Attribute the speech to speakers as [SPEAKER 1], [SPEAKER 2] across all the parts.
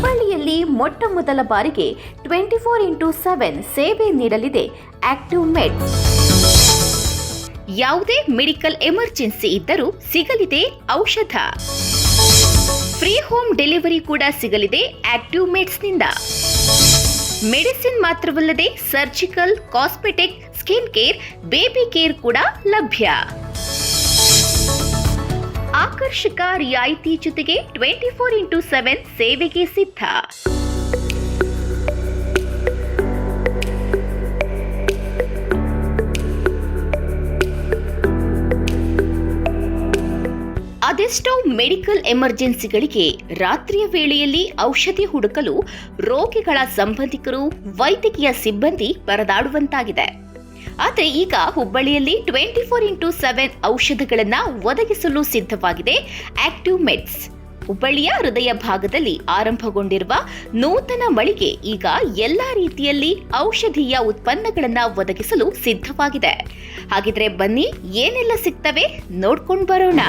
[SPEAKER 1] ಹುಬ್ಬಳ್ಳಿಯಲ್ಲಿ ಮೊಟ್ಟ ಮೊದಲ ಬಾರಿಗೆ ಟ್ವೆಂಟಿ ಫೋರ್ ಇಂಟು ಸೆವೆನ್ ಸೇವೆ ನೀಡಲಿದೆ ಆಕ್ಟಿವ್ ಮೆಡ್. ಯಾವುದೇ ಮೆಡಿಕಲ್ ಎಮರ್ಜೆನ್ಸಿ ಇದ್ದರೂ ಸಿಗಲಿದೆ ಔಷಧ. ಫ್ರೀ ಹೋಮ್ ಡೆಲಿವರಿ ಕೂಡ ಸಿಗಲಿದೆ ಆಕ್ಟಿವ್ ಮೆಡ್ಸ್ನಿಂದ. ಮೆಡಿಸಿನ್ ಮಾತ್ರವಲ್ಲದೆ surgical, cosmetic, skin care, baby care ಕೂಡ ಲಭ್ಯ. ಆಕರ್ಷಕ ರಿಯಾಯಿತಿ ಜೊತೆಗೆ ಟ್ವೆಂಟಿ ಫೋರ್ ಇಂಟು ಸೆವೆನ್ ಸೇವೆಗೆ ಸಿದ್ಧ. ಅದೆಷ್ಟೋ ಮೆಡಿಕಲ್ ಎಮರ್ಜೆನ್ಸಿಗಳಿಗೆ ರಾತ್ರಿಯ ವೇಳೆಯಲ್ಲಿ ಔಷಧಿ ಹುಡುಕಲು ರೋಗಿಗಳ ಸಂಬಂಧಿಕರು ವೈದ್ಯಕೀಯ ಸಿಬ್ಬಂದಿ ಪರದಾಡುವಂತಾಗಿದೆ. ಆದರೆ ಈಗ ಹುಬ್ಬಳ್ಳಿಯಲ್ಲಿ ಟ್ವೆಂಟಿ ಫೋರ್ ಇಂಟು ಸೆವೆನ್ ಔಷಧಗಳನ್ನು ಒದಗಿಸಲು ಸಿದ್ಧವಾಗಿದೆ ಆಕ್ಟಿವ್ ಮೆಡ್ಸ್ ಹುಬ್ಬಳ್ಳಿಯ ಹೃದಯ ಭಾಗದಲ್ಲಿ ಆರಂಭಗೊಂಡಿರುವ ನೂತನ ಮಳಿಗೆ ಈಗ ಎಲ್ಲ ರೀತಿಯಲ್ಲಿ ಔಷಧೀಯ ಉತ್ಪನ್ನಗಳನ್ನು ಒದಗಿಸಲು ಸಿದ್ಧವಾಗಿದೆ. ಹಾಗಿದ್ರೆ ಬನ್ನಿ ಏನೆಲ್ಲ ಸಿಗ್ತವೆ ನೋಡ್ಕೊಂಡು ಬರೋಣ.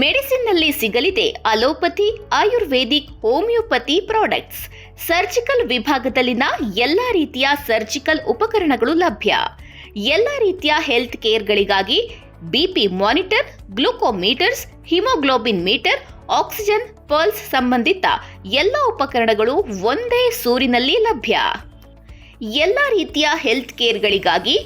[SPEAKER 1] ಮೆಡಿಸಿನ್ನಲ್ಲಿ ಸಿಗಲಿದೆ allopathy, ayurvedic, homeopathy products. Surgical ವಿಭಾಗದಲ್ಲಿನ ಎಲ್ಲ ರೀತಿಯ ಸರ್ಜಿಕಲ್ ಉಪಕರಣಗಳು ಲಭ್ಯ. ಎಲ್ಲ ರೀತಿಯ health ಕೇರ್ಗಳಿಗಾಗಿ BP monitor, glucometers, haemoglobin meter, oxygen, pulse ಸಂಬಂಧಿತ ಎಲ್ಲ ಉಪಕರಣಗಳು ಒಂದೇ ಸೂರಿನಲ್ಲಿ ಲಭ್ಯ. ಎಲ್ಲ ರೀತಿಯ ಹೆಲ್ತ್ ಕೇರ್ಗಳಿಗಾಗಿ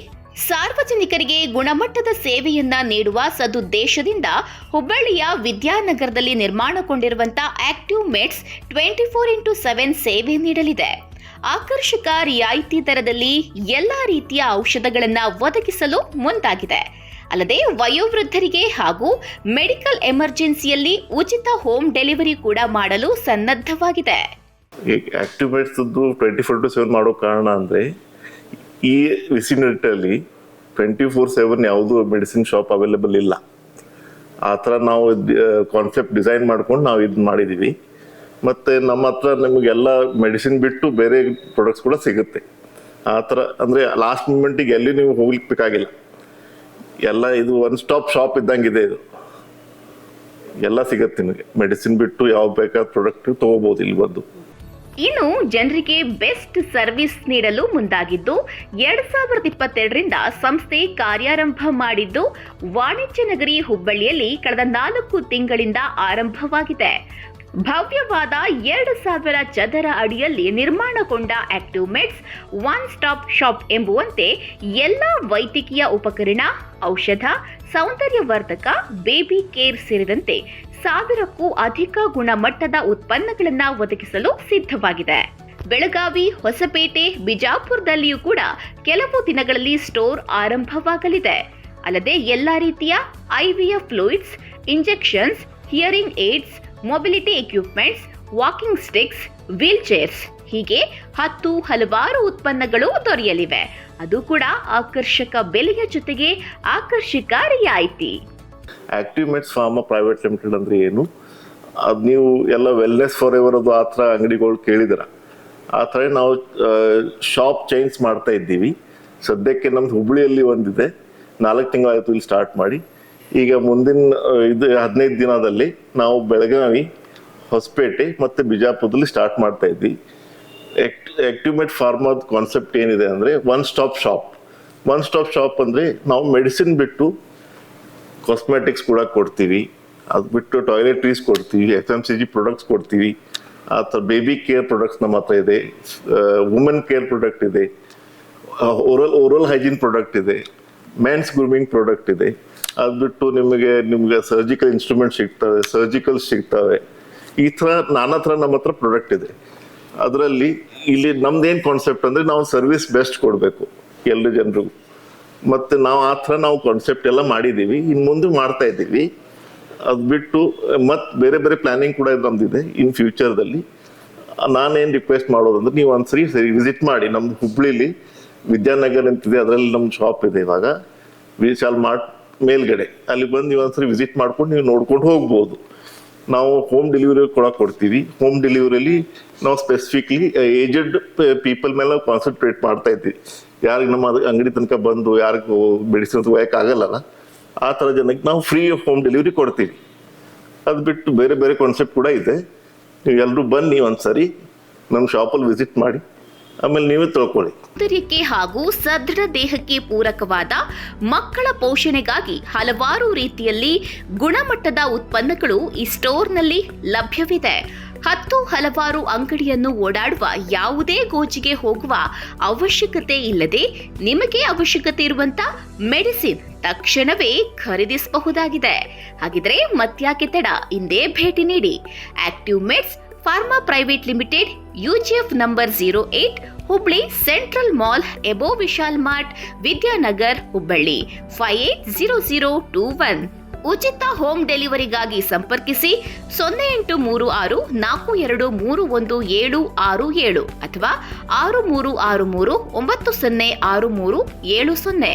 [SPEAKER 1] ಸಾರ್ವಜನಿಕರಿಗೆ ಗುಣಮಟ್ಟದ ಸೇವೆಯನ್ನ ನೀಡುವ ಸದುದ್ದೇಶದಿಂದ ಹುಬ್ಬಳ್ಳಿಯ ವಿದ್ಯಾನಗರದಲ್ಲಿ ನಿರ್ಮಾಣಗೊಂಡಿರುವಂತಹ Active Meds twenty four into seven ಸೇವೆ ನೀಡಲಿದೆ. ಆಕರ್ಷಕ ರಿಯಾಯಿತಿ ದರದಲ್ಲಿ ಎಲ್ಲ ರೀತಿಯ ಔಷಧಗಳನ್ನು ಒದಗಿಸಲು ಮುಂದಾಗಿದೆ. ಅಲ್ಲದೆ ವಯೋವೃದ್ಧರಿಗೆ ಹಾಗೂ ಮೆಡಿಕಲ್ ಎಮರ್ಜೆನ್ಸಿಯಲ್ಲಿ ಉಚಿತ ಹೋಮ್ ಡೆಲಿವರಿ ಕೂಡ ಮಾಡಲು ಸನ್ನದ್ಧವಾಗಿದೆ.
[SPEAKER 2] ಮಾಡೋ ಕಾರಣ ಈ ವಿಸಿನಿಟಲ್ಲಿ ಟ್ವೆಂಟಿ ಫೋರ್ ಸೆವೆನ್ ಯಾವುದು ಮೆಡಿಸಿನ್ ಶಾಪ್ ಅವೈಲೇಬಲ್ ಇಲ್ಲ. ಆ ಥರ ನಾವು ಕಾನ್ಸೆಪ್ಟ್ ಡಿಸೈನ್ ಮಾಡ್ಕೊಂಡು ನಾವು ಇದು ಮಾಡಿದ್ದೀವಿ ಮತ್ತು ನಮ್ಮ ಹತ್ರ ನಿಮಗೆಲ್ಲ ಮೆಡಿಸಿನ್ ಬಿಟ್ಟು ಬೇರೆ ಪ್ರಾಡಕ್ಟ್ಸ್ ಕೂಡ ಸಿಗುತ್ತೆ. ಆ ಥರ, ಅಂದರೆ ಲಾಸ್ಟ್ ಮೂಮೆಂಟಿಗೆ ಎಲ್ಲಿ ನೀವು ಹೋಗ್ಲಿಕ್ಕೆ ಬೇಕಾಗಿಲ್ಲ ಎಲ್ಲ ಇದು ಒನ್ ಸ್ಟಾಪ್ ಶಾಪ್ ಇದ್ದಂಗಿದೆ ಇದು. ಎಲ್ಲ ಸಿಗುತ್ತೆ ನಿಮಗೆ. ಮೆಡಿಸಿನ್ ಬಿಟ್ಟು ಯಾವ ಬೇಕಾದ ಪ್ರಾಡಕ್ಟ್ ತೊಗೋಬೋದು ಇಲ್ಲಿ ಬಂದು
[SPEAKER 1] ಇನ್ನು ಜನರಿಗೆ ಬೆಸ್ಟ್ ಸರ್ವಿಸ್ ನೀಡಲು ಮುಂದಾಗಿದ್ದು, ಎರಡ್ ಸಾವಿರದ ಇಪ್ಪತ್ತೆರಡರಿಂದ ಸಂಸ್ಥೆ ಕಾರ್ಯಾರಂಭ ಮಾಡಿದ್ದು ವಾಣಿಜ್ಯ ನಗರಿ ಹುಬ್ಬಳ್ಳಿಯಲ್ಲಿ ಕಳೆದ ನಾಲ್ಕು ತಿಂಗಳಿಂದ ಆರಂಭವಾಗಿದೆ. ಭವ್ಯವಾದ ಎರಡು ಸಾವಿರ ಚದರ ಅಡಿಯಲ್ಲಿ ನಿರ್ಮಾಣಗೊಂಡ Active Meds, one stop shop ಎಂಬುವಂತೆ ಎಲ್ಲ ವೈದ್ಯಕೀಯ ಉಪಕರಣ, ಔಷಧ, ಸೌಂದರ್ಯವರ್ಧಕ, ಬೇಬಿ ಕೇರ್ ಸೇರಿದಂತೆ ಸಾವಿರಕ್ಕೂ ಅಧಿಕ ಗುಣಮಟ್ಟದ ಉತ್ಪನ್ನಗಳನ್ನು ಒದಗಿಸಲು ಸಿದ್ಧವಾಗಿದೆ. ಬೆಳಗಾವಿ, ಹೊಸಪೇಟೆ, ಬಿಜಾಪುರದಲ್ಲಿಯೂ ಕೂಡ ಕೆಲವು ದಿನಗಳಲ್ಲಿ ಸ್ಟೋರ್ ಆರಂಭವಾಗಲಿದೆ. ಅಲ್ಲದೆ ಎಲ್ಲ ರೀತಿಯ IVF fluids, injections, hearing aids, mobility equipments, walking sticks, wheel chairs ಹೀಗೆ ಹತ್ತು ಹಲವಾರು ಉತ್ಪನ್ನಗಳು ದೊರೆಯಲಿವೆ. ಅದು ಕೂಡ ಆಕರ್ಷಕ ಬೆಲೆಯ ಜೊತೆಗೆ ಆಕರ್ಷಕ ರಿಯಾಯಿತಿ
[SPEAKER 2] Active Meds Pharma Private Limited ಅಂದ್ರೆ ಏನು? ಅದು ನೀವು ಎಲ್ಲ ವೆಲ್ನೆಸ್ ಫಾರ್ ಎವರ್ ಅದು ಆ ಥರ ಅಂಗಡಿಗಳು ಕೇಳಿದಿರ. ಆ ಥರ ನಾವು ಶಾಪ್ ಚೇಂಜ್ ಮಾಡ್ತಾ ಇದ್ದೀವಿ. ಸದ್ಯಕ್ಕೆ ನಮ್ದು ಹುಬ್ಳಿಯಲ್ಲಿ ಒಂದಿದೆ. ನಾಲ್ಕು ತಿಂಗಳಾಯಿತು ಇಲ್ಲಿ ಸ್ಟಾರ್ಟ್ ಮಾಡಿ. ಈಗ ಮುಂದಿನ ಇದು ಹದಿನೈದು ದಿನದಲ್ಲಿ ನಾವು ಬೆಳಗಾವಿ, ಹೊಸಪೇಟೆ ಮತ್ತು ಬಿಜಾಪುರದಲ್ಲಿ ಸ್ಟಾರ್ಟ್ ಮಾಡ್ತಾ ಇದ್ವಿ. ಆಕ್ಟಿವೇಟ್ ಫಾರ್ಮಾದ ಕಾನ್ಸೆಪ್ಟ್ ಏನಿದೆ ಅಂದರೆ one stop shop one stop shop ಅಂದರೆ ನಾವು ಮೆಡಿಸಿನ್ ಬಿಟ್ಟು ಕಾಸ್ಮೆಟಿಕ್ಸ್ ಕೂಡ ಕೊಡ್ತೀವಿ. ಅದು ಬಿಟ್ಟು ಟಾಯ್ಲೆಟ್ರೀಸ್ ಕೊಡ್ತೀವಿ F M C G products ಕೊಡ್ತೀವಿ. ಆ ಥರ ಬೇಬಿ ಕೇರ್ ಪ್ರಾಡಕ್ಟ್ಸ್ ನಮ್ಮ ಹತ್ರ ಇದೆ. ವುಮೆನ್ ಕೇರ್ ಪ್ರಾಡಕ್ಟ್ ಇದೆ. ಓರಲ್ ಓರಲ್ ಹೈಜೀನ್ ಪ್ರಾಡಕ್ಟ್ ಇದೆ. ಮ್ಯಾನ್ಸ್ ಗ್ರೂಮಿಂಗ್ ಪ್ರಾಡಕ್ಟ್ ಇದೆ. ಅದು ಬಿಟ್ಟು ನಿಮಗೆ ನಿಮಗೆ ಸರ್ಜಿಕಲ್ ಇನ್ಸ್ಟ್ರೂಮೆಂಟ್ ಸಿಗ್ತವೆ ಸರ್ಜಿಕಲ್ ಸಿಗ್ತವೆ. ಈ ಥರ ನಾನಾ ಥರ ನಮ್ಮ ಹತ್ರ ಪ್ರಾಡಕ್ಟ್ ಇದೆ. ಅದರಲ್ಲಿ ಇಲ್ಲಿ ನಮ್ದೇನು ಕಾನ್ಸೆಪ್ಟ್ ಅಂದರೆ ನಾವು ಸರ್ವಿಸ್ ಬೆಸ್ಟ್ ಕೊಡಬೇಕು. ಎಲ್ಲ ಜನರಿಗೂ. ಮತ್ತು ನಾವು ಆ ಥರ ನಾವು ಕಾನ್ಸೆಪ್ಟ್ ಎಲ್ಲ ಮಾಡಿದ್ದೀವಿ. ಇನ್ನು ಮುಂದೆ ಮಾಡ್ತಾ ಇದ್ದೀವಿ. ಅದು ಬಿಟ್ಟು ಮತ್ತು ಬೇರೆ ಬೇರೆ ಪ್ಲಾನಿಂಗ್ ಕೂಡ ನಮ್ದಿದೆ ಇನ್ ಫ್ಯೂಚರ್ದಲ್ಲಿ ನಾನೇನು ರಿಕ್ವೆಸ್ಟ್ ಮಾಡೋದಂದ್ರೆ, ನೀವು ಒಂದ್ಸರಿ ಸರಿ ವಿಸಿಟ್ ಮಾಡಿ. ನಮ್ದು ಹುಬ್ಳಿಲಿ ವಿದ್ಯಾನಗರ್ ಅಂತಿದೆ, ಅದರಲ್ಲಿ ನಮ್ಮ ಶಾಪ್ ಇದೆ ಇವಾಗ. ವಿಶಾಲ್ ಮಾರ್ಟ್ ಮೇಲ್ಗಡೆ. ಅಲ್ಲಿ ಬಂದು ನೀವು ಒಂದ್ಸರಿ ವಿಸಿಟ್ ಮಾಡ್ಕೊಂಡು ನೀವು ನೋಡ್ಕೊಂಡು ಹೋಗ್ಬೋದು. ನಾವು ಹೋಮ್ ಡೆಲಿವರಿ ಕೂಡ ಕೊಡ್ತೀವಿ. ಹೋಮ್ ಡೆಲಿವರಿಯಲ್ಲಿ ನಾವು ಸ್ಪೆಸಿಫಿಕ್ಲಿ ಏಜೆಡ್ ಪೀಪಲ್ ಮೇಲೆ ಕಾನ್ಸಂಟ್ರೇಟ್ ಮಾಡ್ತಾ ಇದ್ದೀವಿ ಯಾರಿಗೆ ನಮ್ಮ ಅಂಗಡಿ ತನಕ ಬಂದು ಯಾರಿಗೂ ಮೆಡಿಸಿನ್ ಒಯ್ಯೋಕ್ಕಾಗಲ್ಲ ಆ ಥರ ಜನಕ್ಕೆ ನಾವು ಫ್ರೀ ಹೋಮ್ ಡೆಲಿವರಿ ಕೊಡ್ತೀವಿ. ಅದು ಬಿಟ್ಟು ಬೇರೆ ಬೇರೆ ಕಾನ್ಸೆಪ್ಟ್ ಕೂಡ ಇದೆ. ನೀವು ಎಲ್ಲರೂ ಬನ್ನಿ ಒಂದ್ಸರಿ, ನಮ್ಮ ಶಾಪಲ್ಲಿ ವಿಸಿಟ್ ಮಾಡಿ, ಆಮೇಲೆ ನೀವೇ ತಿಳ್ಕೊಳ್ಳಿ.
[SPEAKER 1] ಸೌಂದರ್ಯಕ್ಕೆ ಹಾಗೂ ಸದೃಢ ದೇಹಕ್ಕೆ ಪೂರಕವಾದ ಮಕ್ಕಳ ಪೋಷಣೆಗಾಗಿ ಹಲವಾರು ರೀತಿಯಲ್ಲಿ ಗುಣಮಟ್ಟದ ಉತ್ಪನ್ನಗಳು ಈ ಸ್ಟೋರ್ನಲ್ಲಿ ಲಭ್ಯವಿದೆ. ಹತ್ತು ಹಲವಾರು ಅಂಗಡಿಯನ್ನು ಓಡಾಡುವ ಯಾವುದೇ ಗೋಜಿಗೆ ಹೋಗುವ ಅವಶ್ಯಕತೆ ಇಲ್ಲದೆ ನಿಮಗೆ ಅವಶ್ಯಕತೆ ಇರುವಂತ ಮೆಡಿಸಿನ್ ತಕ್ಷಣವೇ ಖರೀದಿಸಬಹುದಾಗಿದೆ. ಹಾಗಿದ್ರೆ ಮತ್ಯಾಕೆ ತಡ ಹಿಂದೆ ಭೇಟಿ ನೀಡಿ. Active Meds Pharma Private Limited, UGF number zero eight, Hubli Central Mall, above Vishal Mart, Vidyanagar, Hubballi, five eight zero zero two one. ಉಚಿತ ಹೋಮ್ ಡೆಲಿವರಿಗಾಗಿ ಸಂಪರ್ಕಿಸಿ ಸೊನ್ನೆ ಎಂಟು ಮೂರು ಆರು ನಾಲ್ಕು ಎರಡು ಮೂರು ಒಂದು ಏಳು ಆರು ಏಳು ಅಥವಾ ಆರು ಮೂರು ಆರು ಮೂರು ಒಂಬತ್ತು ಸೊನ್ನೆ ಆರು ಮೂರು ಏಳು ಸೊನ್ನೆ.